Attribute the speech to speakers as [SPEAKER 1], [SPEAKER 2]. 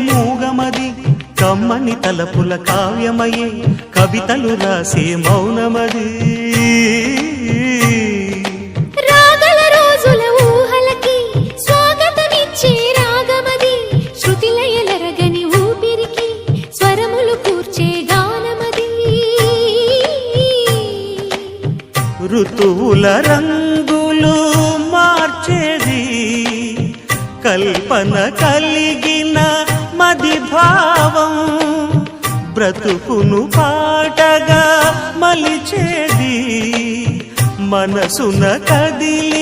[SPEAKER 1] మూగమది. కమ్మని తలపుల కావ్యమయే కవితలు రాసే మౌనమది.
[SPEAKER 2] రాగల రోజుల ఊహలకి స్వాగతమిచ్చే రాగమది. శృతిలయలరగని ఊపిరికి స్వరములు కూర్చే గానమది.
[SPEAKER 1] ఋతువుల రంగులు మార్చేది. కల్పన కలిగిన మది భావం బ్రతుకును పాటగా మలిచేది మనసున కదిలి